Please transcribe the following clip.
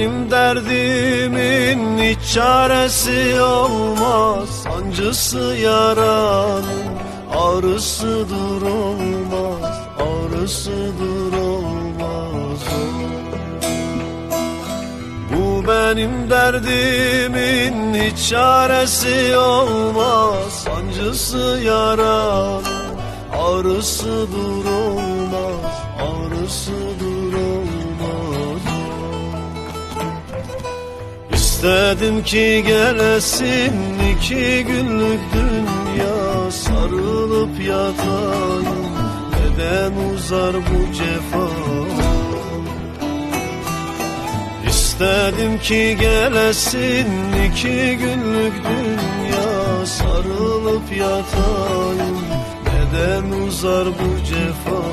benim derdimin hiç çaresi olmaz. Sancısı yaranın ağrısı durulmaz Ağrısı durulmaz. Bu benim derdimin hiç çaresi olmaz. Sancısı yaranın ağrısı durulmaz Ağrısı durulmaz İstedim ki gelesin iki günlük dünya Sarılıp yatayım neden uzar bu cefa? İstedim ki gelesin iki günlük dünya Sarılıp yatayım neden uzar bu cefa